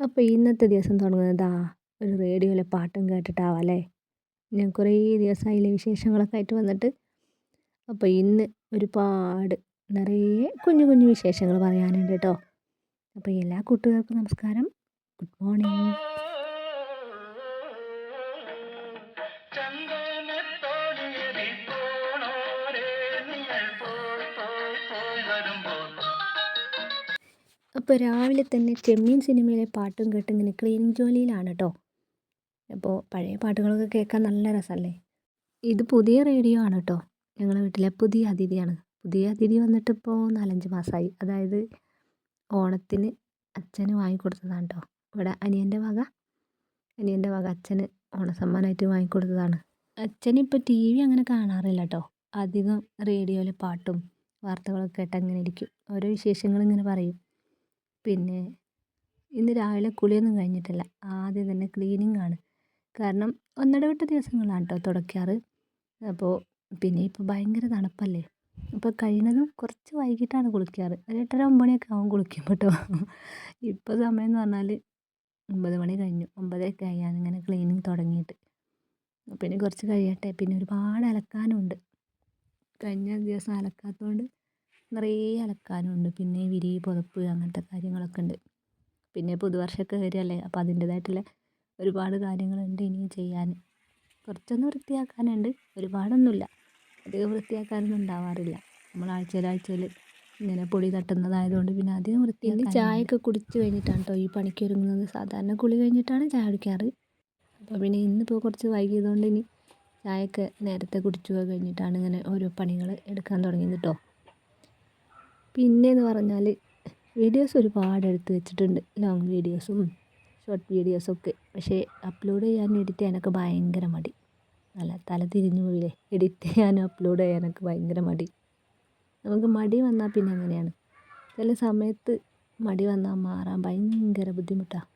അപ്പോൾ ഇന്നത്തെ ദിവസം തുടങ്ങുന്നത് ഒരു റേഡിയോയിലെ പാട്ടും കേട്ടിട്ടാവാം അല്ലേ ഞാൻ കുറേ ദിവസമായില്ലേ വിശേഷങ്ങളൊക്കെ ആയിട്ട് വന്നിട്ട്. അപ്പോൾ ഇന്ന് ഒരുപാട് നിറയെ കുഞ്ഞു കുഞ്ഞു വിശേഷങ്ങൾ പറയാനുണ്ട് കേട്ടോ. അപ്പോൾ എല്ലാ കൂട്ടുകാർക്കും നമസ്കാരം. Good morning. അപ്പോൾ രാവിലെ തന്നെ ചെമ്മീൻ സിനിമയിലെ പാട്ടും കേട്ട് ഇങ്ങനെ ക്ലീനിങ് ജോലിയിലാണ് കേട്ടോ അപ്പോൾ പഴയ പാട്ടുകളൊക്കെ കേൾക്കാൻ നല്ല രസമല്ലേ ഇത് പുതിയ റേഡിയോ ആണ് കേട്ടോ ഞങ്ങളുടെ വീട്ടിലെ പുതിയ അതിഥിയാണ്. പുതിയ അതിഥി വന്നിട്ടിപ്പോൾ നാലഞ്ച് മാസമായി അതായത് ഓണത്തിന് അച്ഛന് വാങ്ങിക്കൊടുത്തതാണ് കേട്ടോ ഇവിടെ അനിയന്റെ വക. അനിയന്റെ വക അച്ഛന് ഓണസമ്മാനമായിട്ട് വാങ്ങിക്കൊടുത്തതാണ് അച്ഛനിപ്പോൾ ടി വി അങ്ങനെ കാണാറില്ല കേട്ടോ അധികം റേഡിയോയിലെ പാട്ടും വാർത്തകളൊക്കെ കേട്ട് അങ്ങനെ ഇരിക്കും. ഓരോ വിശേഷങ്ങളും ഇങ്ങനെ പറയും. പിന്നെ ഇന്ന് രാവിലെ കുളിയൊന്നും കഴിഞ്ഞിട്ടില്ല. ആദ്യം തന്നെ ക്ലീനിങ് ആണ്. കാരണം ഒന്നിടവിട്ട ദിവസങ്ങളാണ് കേട്ടോ തുടയ്ക്കാറ്. അപ്പോൾ പിന്നെ ഇപ്പോൾ ഭയങ്കര തണുപ്പല്ലേ? അപ്പോൾ കഴിയുന്നതും കുറച്ച് വൈകിട്ടാണ് കുളിക്കാറ്. ഒരു എട്ടര ഒമ്പത് മണിയൊക്കെ ആവും കുളിക്കുമ്പോൾ കേട്ടോ ഇപ്പോൾ സമയം എന്ന് പറഞ്ഞാൽ ഒമ്പത് മണി കഴിഞ്ഞു. ഒമ്പതൊക്കെ ആയി. ഞാനിങ്ങനെ ക്ലീനിങ് തുടങ്ങിയിട്ട്. പിന്നെ കുറച്ച് കഴിയട്ടെ. പിന്നെ ഒരുപാട് അലക്കാനുണ്ട്. കഴിഞ്ഞ ദിവസം അലക്കാത്തതുകൊണ്ട് നിറയെ അലക്കാനുണ്ട്. പിന്നെ വിരി പുതപ്പ് അങ്ങനത്തെ കാര്യങ്ങളൊക്കെ ഉണ്ട്. പിന്നെ പുതുവർഷമൊക്കെ വരികയല്ലേ? അപ്പോൾ അതിന്റേതായിട്ടുള്ള ഒരുപാട് കാര്യങ്ങളുണ്ട് ഇനിയും ചെയ്യാൻ കുറച്ചൊന്ന് വൃത്തിയാക്കാനുണ്ട്. ഒരുപാടൊന്നുമില്ല. അധികം വൃത്തിയാക്കാനൊന്നും ഉണ്ടാവാറില്ല. നമ്മൾ ആഴ്ചയിൽ ആഴ്ചയിൽ ഇങ്ങനെ പൊടി തട്ടുന്നതായതുകൊണ്ട് പിന്നെ അധികം വൃത്തിയാക്കി ചായയൊക്കെ കുടിച്ച് കഴിഞ്ഞിട്ടാണ് കേട്ടോ ഈ പണിക്ക് ഒരുങ്ങുന്നത് സാധാരണ കുളി കഴിഞ്ഞിട്ടാണ് ചായ കുടിക്കാറ്. അപ്പോൾ പിന്നെ ഇന്നിപ്പോൾ കുറച്ച് വൈകിയതുകൊണ്ട് ഇനി ചായയൊക്കെ നേരത്തെ കുടിച്ചു കഴിഞ്ഞിട്ടാണ് ഇങ്ങനെ ഓരോ പണികൾ എടുക്കാൻ തുടങ്ങിയത് കേട്ടോ പിന്നെയെന്ന് പറഞ്ഞാൽ വീഡിയോസ് ഒരുപാട് എടുത്ത് വെച്ചിട്ടുണ്ട്. ലോങ് വീഡിയോസും ഷോർട്ട് വീഡിയോസൊക്കെ. പക്ഷേ അപ്ലോഡ് ചെയ്യാൻ വേണ്ടിയിട്ട് എനിക്ക് ഭയങ്കര മടി. നല്ല തല തിരിഞ്ഞു പോയില്ലേ? എഡിറ്റ് ചെയ്യാനും അപ്ലോഡ് ചെയ്യാനൊക്കെ ഭയങ്കര മടി. നമുക്ക് മടി വന്നാൽ പിന്നെ അങ്ങനെയാണ് ചില സമയത്ത് മടി വന്നാൽ മാറാൻ ഭയങ്കര ബുദ്ധിമുട്ടാണ്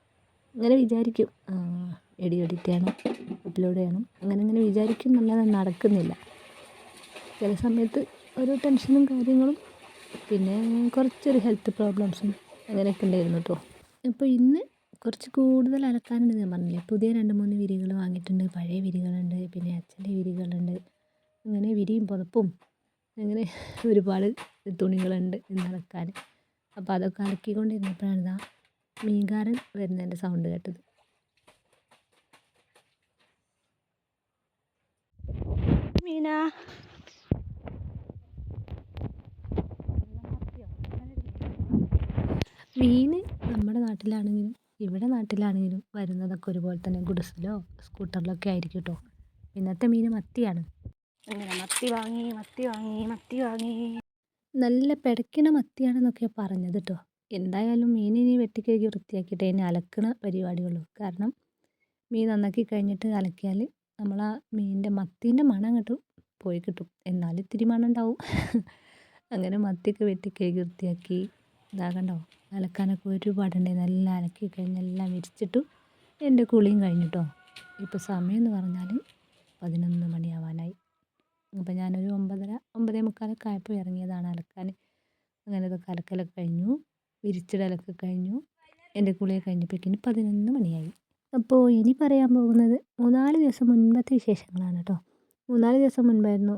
അങ്ങനെ വിചാരിക്കും. എഡി എഡിറ്റ് ചെയ്യണം അപ്ലോഡ് ചെയ്യണം. അങ്ങനെ അങ്ങനെ വിചാരിക്കും. എന്നല്ലാതെ നടക്കുന്നില്ല. ചില സമയത്ത് ഓരോ ടെൻഷനും കാര്യങ്ങളും പിന്നെ കുറച്ചൊരു ഹെൽത്ത് പ്രോബ്ലംസും അങ്ങനെയൊക്കെ ഉണ്ടായിരുന്നു കേട്ടോ അപ്പോൾ ഇന്ന് കുറച്ച് കൂടുതൽ അലക്കാനുണ്ട് ഞാൻ പറഞ്ഞില്ലേ. പുതിയ രണ്ട് മൂന്ന് വിരികൾ വാങ്ങിയിട്ടുണ്ട്. പഴയ വിരികളുണ്ട് പിന്നെ അച്ഛന്റെ വിരികളുണ്ട്. അങ്ങനെ വിരിയും പുതപ്പും അങ്ങനെ ഒരുപാട് തുണികളുണ്ട് ഇന്ന് അലക്കാൻ. അപ്പോൾ അതൊക്കെ അലക്കിക്കൊണ്ടിരുന്നപ്പോഴാണ് ഇതാ മീൻകാരൻ വരുന്നതിന്റെ സൗണ്ട് കേട്ടത്. മീന. മീൻ നമ്മുടെ നാട്ടിലാണെങ്കിലും ഇവിടെ നാട്ടിലാണെങ്കിലും വരുന്നതൊക്കെ ഒരുപോലെ തന്നെ ഗുഡ്സിലോ സ്കൂട്ടറിലൊക്കെ ആയിരിക്കും കേട്ടോ ഇന്നത്തെ മീൻ മത്തിയാണ്. അങ്ങനെ മത്തി വാങ്ങി മത്തി വാങ്ങി മത്തി വാങ്ങി. നല്ല പിടയ്ക്കണ മത്തിയാണെന്നൊക്കെ പറഞ്ഞത് കേട്ടോ എന്തായാലും മീൻ ഇനി വെട്ടിക്കഴുകി വൃത്തിയാക്കിയിട്ട് ഇനി അലക്കണ പരിപാടിയുള്ളൂ. കാരണം മീൻ നന്നാക്കി കഴിഞ്ഞിട്ട് അലക്കിയാൽ നമ്മൾ ആ മീനിന്റെ മത്തീന്റെ മണം അങ്ങോട്ട് പോയി കിട്ടും. എന്നാലും ഇത്തിരി മണം ഉണ്ടാവും. അങ്ങനെ മത്തിയൊക്കെ വെട്ടിക്കഴുകി വൃത്തിയാക്കി ഇതാകണ്ടോ? അലക്കാനൊക്കെ ഒരുപാടുണ്ടായിരുന്നു എല്ലാം അലക്കി കഴിഞ്ഞ് എല്ലാം വിരിച്ചിട്ടു എന്റെ കുളിയും കഴിഞ്ഞിട്ടോ ഇപ്പോൾ സമയം എന്ന് പറഞ്ഞാൽ പതിനൊന്ന് മണിയാവാനായി. അപ്പോൾ ഞാനൊരു ഒമ്പതര ഒമ്പതേ മുക്കാലൊക്കെ ആയപ്പോൾ ഇറങ്ങിയതാണ് അലക്കാൻ. അങ്ങനെ ഇതൊക്കെ അലക്കലൊക്കെ കഴിഞ്ഞു. വിരിച്ചിടലൊക്കെ കഴിഞ്ഞു. എന്റെ കുളിയൊക്കെ കഴിഞ്ഞപ്പോഴേക്കിന് പതിനൊന്ന് മണിയായി. അപ്പോൾ ഇനി പറയാൻ പോകുന്നത് മൂന്നാൽ ദിവസം മുൻപത്തെ വിശേഷങ്ങളാണ് കേട്ടോ മൂന്നാൽ ദിവസം മുൻപായിരുന്നു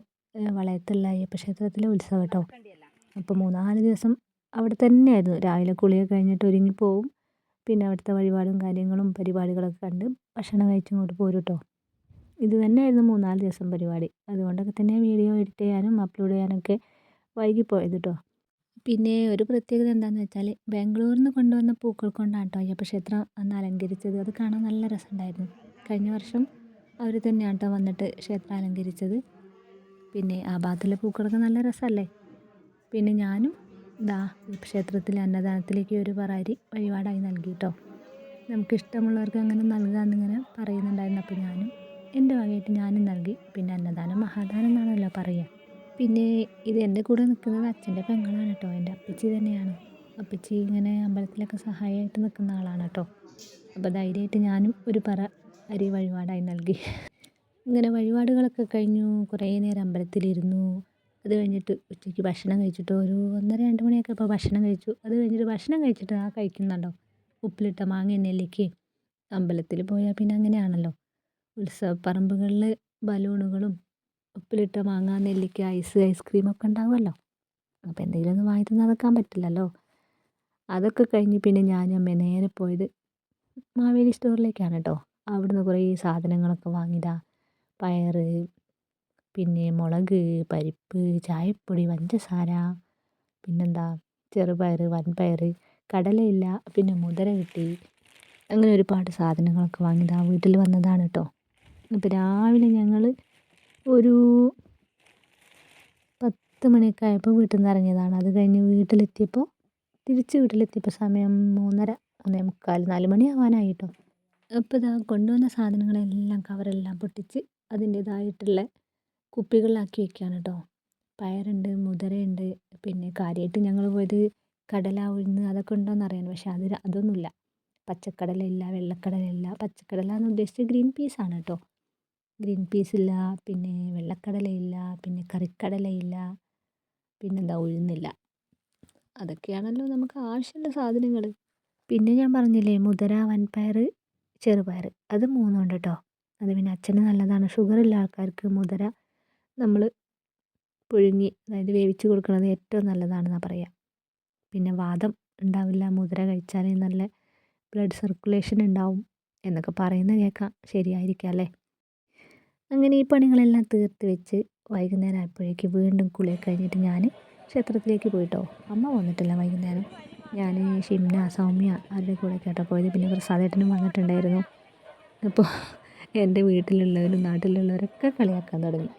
വളയത്തുള്ള അയ്യപ്പ ക്ഷേത്രത്തിലെ ഉത്സവം കേട്ടോ അപ്പോൾ മൂന്നാൽ ദിവസം അവിടെ തന്നെയായിരുന്നു. രാവിലെ കുളിയൊക്കെ കഴിഞ്ഞിട്ട് ഒരുങ്ങിപ്പോവും പിന്നെ അവിടുത്തെ വഴിപാടും കാര്യങ്ങളും പരിപാടികളൊക്കെ കണ്ട് ഭക്ഷണം കഴിച്ചിങ്ങോട്ട് പോരും കേട്ടോ ഇത് തന്നെയായിരുന്നു മൂന്നാൽ ദിവസം പരിപാടി. അതുകൊണ്ടൊക്കെ തന്നെ വീഡിയോ എഡിറ്റ് ചെയ്യാനും അപ്ലോഡ് ചെയ്യാനൊക്കെ വൈകിപ്പോയത് കേട്ടോ പിന്നെ ഒരു പ്രത്യേകത എന്താണെന്ന് വെച്ചാൽ ബാംഗ്ലൂരിൽ നിന്ന് കൊണ്ടുവന്ന പൂക്കൾ കൊണ്ടാണ് കേട്ടോ അയ്യപ്പക്ഷേത്രം അന്ന് അലങ്കരിച്ചത്. അത് കാണാൻ നല്ല രസമുണ്ടായിരുന്നു. കഴിഞ്ഞ വർഷം അവർ തന്നെയാണ് കേട്ടോ വന്നിട്ട് ക്ഷേത്രം അലങ്കരിച്ചത്. പിന്നെ ആ ഭാഗത്തുള്ള പൂക്കളൊക്കെ നല്ല രസമല്ലേ? പിന്നെ ഞാനും ദാ ക്ഷേത്രത്തിലെ അന്നദാനത്തിലേക്ക് ഒരു പറാരി വഴിപാടായി നൽകി കേട്ടോ നമുക്കിഷ്ടമുള്ളവർക്ക് അങ്ങനെ നൽകാമെന്നിങ്ങനെ പറയുന്നുണ്ടായിരുന്നു അപ്പോൾ ഞാനും. എന്റെ വകയായിട്ട് ഞാനും നൽകി. പിന്നെ അന്നദാനം മഹാദാനം എന്നാണല്ലോ പറയുക പിന്നെ ഇത് എന്റെ കൂടെ നിൽക്കുന്നത് അച്ഛന്റെ പെങ്ങളാണ് കേട്ടോ എന്റെ അപ്പച്ചി തന്നെയാണ്. അപ്പച്ചി ഇങ്ങനെ അമ്പലത്തിലൊക്കെ സഹായമായിട്ട് നിൽക്കുന്ന ആളാണ് കേട്ടോ അപ്പോൾ ധൈര്യമായിട്ട് ഞാനും ഒരു പറ അരി വഴിപാടായി നൽകി. ഇങ്ങനെ വഴിപാടുകളൊക്കെ കഴിഞ്ഞു. കുറേ നേരം അമ്പലത്തിലിരുന്നു. അത് കഴിഞ്ഞിട്ട് ഉച്ചയ്ക്ക് ഭക്ഷണം കഴിച്ചിട്ട് ഒരു ഒന്നര രണ്ട് മണിയൊക്കെ ഇപ്പോൾ ഭക്ഷണം കഴിച്ചു. അത് കഴിഞ്ഞിട്ട് ഭക്ഷണം കഴിച്ചിട്ട് ആ കഴിക്കുന്നുണ്ടോ? ഉപ്പിലിട്ട മാങ്ങ നെല്ലിക്കയും അമ്പലത്തിൽ പോയാൽ പിന്നെ അങ്ങനെയാണല്ലോ. ഉത്സവപ്പറമ്പുകളിൽ ബലൂണുകളും ഉപ്പിലിട്ട മാങ്ങ നെല്ലിക്ക ഐസ് ഐസ്ക്രീമൊക്കെ ഉണ്ടാവുമല്ലോ. അപ്പോൾ എന്തെങ്കിലും ഒന്ന് വാങ്ങി നടക്കാൻ പറ്റില്ലല്ലോ. അതൊക്കെ കഴിഞ്ഞ് പിന്നെ ഞാൻ അമ്മയും നേരെ പോയത് മാവേലി സ്റ്റോറിലേക്കാണ് കേട്ടോ. അവിടുന്ന് കുറേ സാധനങ്ങളൊക്കെ വാങ്ങിയതാണ് പയർ പിന്നെ മുളക് പരിപ്പ് ചായപ്പൊടി പഞ്ചസാര പിന്നെന്താ ചെറുപയർ വൻപയർ കടലയില്ല പിന്നെ മുതിര കിട്ടി അങ്ങനെ ഒരുപാട് സാധനങ്ങളൊക്കെ വാങ്ങിയതാ വീട്ടിൽ വന്നതാണ് കേട്ടോ. അപ്പോൾ രാവിലെ ഞങ്ങൾ ഒരു പത്ത് മണിയൊക്കെ ആയപ്പോൾ വീട്ടിൽ നിന്ന് ഇറങ്ങിയതാണ്. അത് കഴിഞ്ഞ് വീട്ടിലെത്തിയപ്പോൾ തിരിച്ച് വീട്ടിലെത്തിയപ്പോൾ സമയം മൂന്നര മൂന്നേ മുക്കാൽ നാല് മണിയാവാനായി കേട്ടോ. അപ്പോൾ ഇതാ കൊണ്ടുവന്ന സാധനങ്ങളെല്ലാം കവറെല്ലാം പൊട്ടിച്ച് അതിന്റേതായിട്ടുള്ള കുപ്പികളിലാക്കി വെക്കുകയാണ് കേട്ടോ പയറുണ്ട് മുതിരയുണ്ട് പിന്നെ കാര്യമായിട്ട് ഞങ്ങൾ പോയത് കടല ഉഴുന്ന് അതൊക്കെ ഉണ്ടോയെന്ന് അറിയാൻ. പക്ഷേ അത് അതൊന്നുമില്ല. പച്ചക്കടലയില്ല വെള്ളക്കടലയില്ല. പച്ചക്കടല എന്ന് ഉദ്ദേശിച്ചത് ഗ്രീൻ ആണ് കേട്ടോ ഗ്രീൻ പീസ് ഇല്ല പിന്നെ വെള്ളക്കടലയില്ല പിന്നെ കറിക്കടലയില്ല പിന്നെന്താ ഉഴുന്നില്ല. അതൊക്കെയാണല്ലോ നമുക്ക് ആവശ്യമുള്ള സാധനങ്ങൾ പിന്നെ ഞാൻ പറഞ്ഞില്ലേ മുതിര വൻപയർ ചെറുപയർ അത് മൂന്നും ഉണ്ട് കേട്ടോ അത് പിന്നെ അച്ഛന് നല്ലതാണ്. ഷുഗറുള്ള ആൾക്കാർക്ക് മുതിര നമ്മൾ പുഴുങ്ങി അതായത് വേവിച്ച് കൊടുക്കുന്നത് ഏറ്റവും നല്ലതാണെന്നാണ് പറയുക പിന്നെ വാദം ഉണ്ടാവില്ല മുതിര കഴിച്ചാൽ നല്ല ബ്ലഡ് സർക്കുലേഷൻ ഉണ്ടാവും എന്നൊക്കെ പറയുന്നത് കേൾക്കാം ശരിയായിരിക്കാം അല്ലേ? അങ്ങനെ ഈ പണികളെല്ലാം തീർത്ത് വെച്ച് വൈകുന്നേരം ആയപ്പോഴേക്ക് വീണ്ടും കുളിയൊക്കെ കഴിഞ്ഞിട്ട് ഞാൻ ക്ഷേത്രത്തിലേക്ക് പോയിട്ടോ. അമ്മ വന്നിട്ടില്ല വൈകുന്നേരം. ഞാൻ ഷിംന സൗമ്യ അവരുടെ കൂടെ കേട്ടോ പോയത്. പിന്നെ പ്രസാദേട്ടനും വന്നിട്ടുണ്ടായിരുന്നു. അപ്പോൾ എന്റെ വീട്ടിലുള്ളവരും നാട്ടിലുള്ളവരൊക്കെ കളിയാക്കാൻ തുടങ്ങി.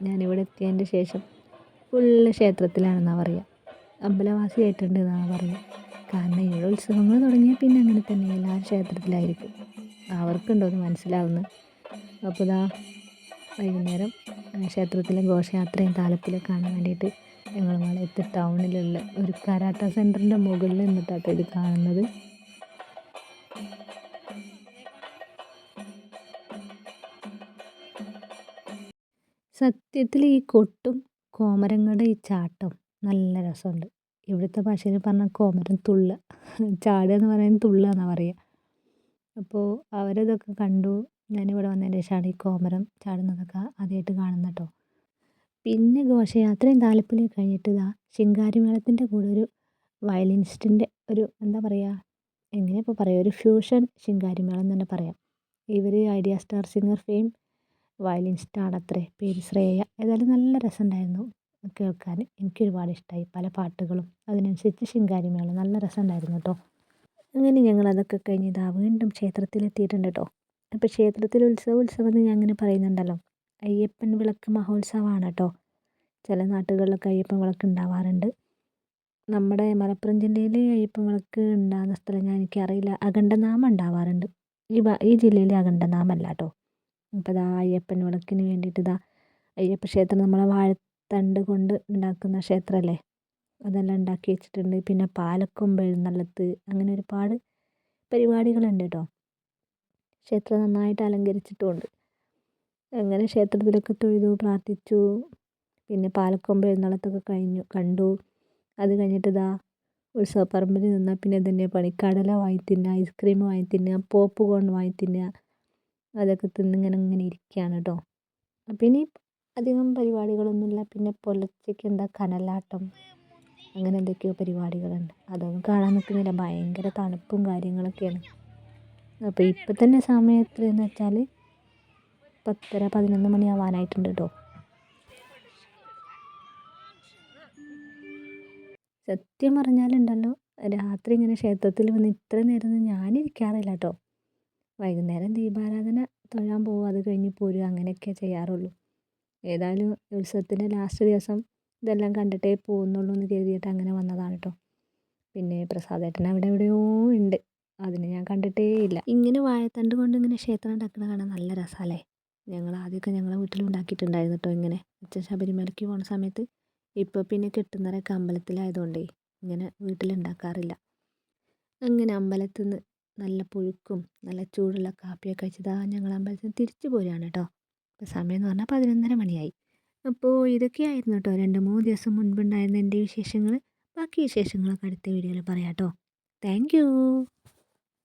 ഞാനിവിടെ എത്തിയതിന്റെ ശേഷം ഫുള്ള് ക്ഷേത്രത്തിലാണെന്നാണ് പറയുക അമ്പലവാസിയായിട്ടുണ്ട് എന്നാണ് പറയുക കാരണം ഇവിടെ ഉത്സവങ്ങൾ തുടങ്ങിയാൽ പിന്നെ അങ്ങനെ തന്നെ എല്ലാ ക്ഷേത്രത്തിലായിരിക്കും. അവർക്കുണ്ടോ എന്ന് മനസ്സിലാവുന്നു. അപ്പോൾ ഇതാ വൈകുന്നേരം ക്ഷേത്രത്തിലെ ഘോഷയാത്രയും താലപ്പിലും കാണാൻ വേണ്ടിയിട്ട് ഞങ്ങൾ വളയത്ത് ടൗണിലുള്ള ഒരു കരാട്ട സെന്ററിന്റെ മുകളിൽ നിന്നിട്ടാണ് ഇത് കാണുന്നത്. സത്യത്തിൽ ഈ കൊട്ടും കോമരങ്ങളുടെ ഈ ചാട്ടം നല്ല രസമുണ്ട്. ഇവിടുത്തെ ഭാഷയിൽ പറഞ്ഞാൽ കോമരം തുള്ളുക ചാടുക എന്ന് പറയുന്നത് തുള്ളുക എന്നാണ് പറയുക. അപ്പോൾ അവരതൊക്കെ കണ്ടു ഞാനിവിടെ വന്നതിന് ശേഷമാണ് ഈ കോമരം ചാടുന്നതൊക്കെ ആദ്യമായിട്ട് കാണുന്നത് കേട്ടോ. പിന്നെ ഘോഷയാത്രയും താലപ്പൊലിയും കഴിഞ്ഞിട്ട് ഇതാ ശിങ്കാരിമേളത്തിന്റെ കൂടെ ഒരു വയലിനിസ്റ്റിന്റെ ഒരു എന്താ പറയുക എങ്ങനെ ഇപ്പോൾ പറയുക ഒരു ഫ്യൂഷൻ ശിങ്കാരിമേളം എന്ന് തന്നെ പറയാം. ഇവർ ഐഡിയ സ്റ്റാർ സിംഗർ ഫെയിം വയലിനിസ്റ്റാണ് അത്രേ പേര് ശ്രേയ. ഏതായാലും നല്ല രസമുണ്ടായിരുന്നു കേൾക്കാൻ. എനിക്ക് ഒരുപാട് ഇഷ്ടമായി പല പാട്ടുകളും. അതിനനുസരിച്ച് ശിങ്കാരിമേളം നല്ല രസമുണ്ടായിരുന്നു കേട്ടോ. അങ്ങനെ ഞങ്ങൾ അതൊക്കെ കഴിഞ്ഞ് ഇതാ വീണ്ടും ക്ഷേത്രത്തിലെത്തിയിട്ടുണ്ട് കേട്ടോ. അപ്പോൾ ക്ഷേത്രത്തിൽ ഉത്സവം ഉത്സവം എന്ന് ഞാൻ അങ്ങനെ പറയുന്നുണ്ടല്ലോ. അയ്യപ്പൻ വിളക്ക് മഹോത്സവമാണ് കേട്ടോ. ചില നാട്ടുകളിലൊക്കെ അയ്യപ്പൻ വിളക്ക് ഉണ്ടാവാറുണ്ട്. നമ്മുടെ മലപ്പുറം ജില്ലയിൽ അയ്യപ്പൻ വിളക്ക് ഉണ്ടാകുന്ന സ്ഥലം ഞാൻ എനിക്കറിയില്ല. അഖണ്ഡനാമം ഉണ്ടാവാറുണ്ട്. ഈ ഈ ജില്ലയിലെ അഖണ്ഡനാമല്ല കേട്ടോ. അപ്പോൾ ഇതാ അയ്യപ്പൻ വിളക്കിന് വേണ്ടിയിട്ട് ഇതാ അയ്യപ്പ ക്ഷേത്രം നമ്മളെ വാഴത്തണ്ട് കൊണ്ട് ഉണ്ടാക്കുന്ന ക്ഷേത്രമല്ലേ അതെല്ലാം ഉണ്ടാക്കി വെച്ചിട്ടുണ്ട്. പിന്നെ പാലക്കൊമ്പ് എഴുന്നള്ളത്ത് അങ്ങനെ ഒരുപാട് പരിപാടികളുണ്ട് കേട്ടോ ക്ഷേത്രം നന്നായിട്ട് അലങ്കരിച്ചിട്ടുമുണ്ട് അങ്ങനെ ക്ഷേത്രത്തിലൊക്കെ തൊഴുതു പ്രാർത്ഥിച്ചു. പിന്നെ പാലക്കൊമ്പ് എഴുന്നള്ളത്തൊക്കെ കഴിഞ്ഞു കണ്ടു. അത് കഴിഞ്ഞിട്ട് ഇതാ ഉത്സവപ്പറമ്പിൽ നിന്നാൽ പിന്നെ ഇതന്നെ പണി കടല വാങ്ങി തിന്നുക ഐസ്ക്രീം വാങ്ങി തിന്നുക പോപ്പ് കോൺ വാങ്ങി തിന്നുക അതൊക്കെ തിന്നിങ്ങനെ ഇങ്ങനെ ഇരിക്കുകയാണ് കേട്ടോ അപ്പം ഇനി അധികം പരിപാടികളൊന്നുമില്ല പിന്നെ പുലർച്ചയ്ക്ക് എന്താ കനലാട്ടം അങ്ങനെ എന്തൊക്കെയോ പരിപാടികളുണ്ട്. അതൊന്നും കാണാൻ നിൽക്കുന്നില്ല ഭയങ്കര തണുപ്പും കാര്യങ്ങളൊക്കെയാണ്. അപ്പോൾ ഇപ്പം തന്നെ സമയം എത്രയെന്ന് വെച്ചാൽ പത്തര പതിനൊന്ന് മണി ആവാനായിട്ടുണ്ട് കേട്ടോ സത്യം പറഞ്ഞാലുണ്ടല്ലോ രാത്രി ഇങ്ങനെ ക്ഷേത്രത്തിൽ വന്ന് ഇത്ര നേരം ഞാനിരിക്കാറില്ല കേട്ടോ വൈകുന്നേരം ദീപാരാധന തൊഴാൻ പോകും അത് കഴിഞ്ഞ് പോരുക അങ്ങനെയൊക്കെ ചെയ്യാറുള്ളൂ. ഏതായാലും ഉത്സവത്തിന്റെ ലാസ്റ്റ് ദിവസം ഇതെല്ലാം കണ്ടിട്ടേ പോകുന്നുള്ളൂ എന്ന് കരുതിയിട്ട് അങ്ങനെ വന്നതാണ് കേട്ടോ പിന്നെ പ്രസാദേട്ടൻ അവിടെ എവിടെയോ ഉണ്ട്. അതിനെ ഞാൻ കണ്ടിട്ടേ ഇല്ല. ഇങ്ങനെ വാഴത്തണ്ട് കൊണ്ട് ഇങ്ങനെ ക്ഷേത്രം ഉണ്ടാക്കുന്നത് കാണാൻ നല്ല രസമല്ലേ ഞങ്ങൾ ആദ്യമൊക്കെ ഞങ്ങളെ വീട്ടിൽ ഉണ്ടാക്കിയിട്ടുണ്ടായിരുന്നു കേട്ടോ ഇങ്ങനെ. അച്ഛൻ ശബരിമലയ്ക്ക് പോണ സമയത്ത് ഇപ്പോൾ പിന്നെ കിട്ടുന്നവരൊക്കെ അമ്പലത്തിലായതുകൊണ്ടേ ഇങ്ങനെ വീട്ടിലുണ്ടാക്കാറില്ല അങ്ങനെ അമ്പലത്തിൽ നിന്ന് നല്ല പുഴുക്കും നല്ല ചൂടുള്ള കാപ്പിയൊക്കെ കഴിച്ചതാ ഞങ്ങൾ അമ്പലത്തിൽ നിന്ന് തിരിച്ചു പോരുകയാണ് കേട്ടോ ഇപ്പോൾ സമയം എന്ന് പറഞ്ഞാൽ പതിനൊന്നര മണിയായി. അപ്പോൾ ഇതൊക്കെയായിരുന്നു കേട്ടോ രണ്ട് മൂന്ന് ദിവസം മുൻപുണ്ടായിരുന്ന എന്റെ വിശേഷങ്ങൾ ബാക്കി വിശേഷങ്ങളൊക്കെ അടുത്ത വീഡിയോയിൽ പറയാം കേട്ടോ താങ്ക്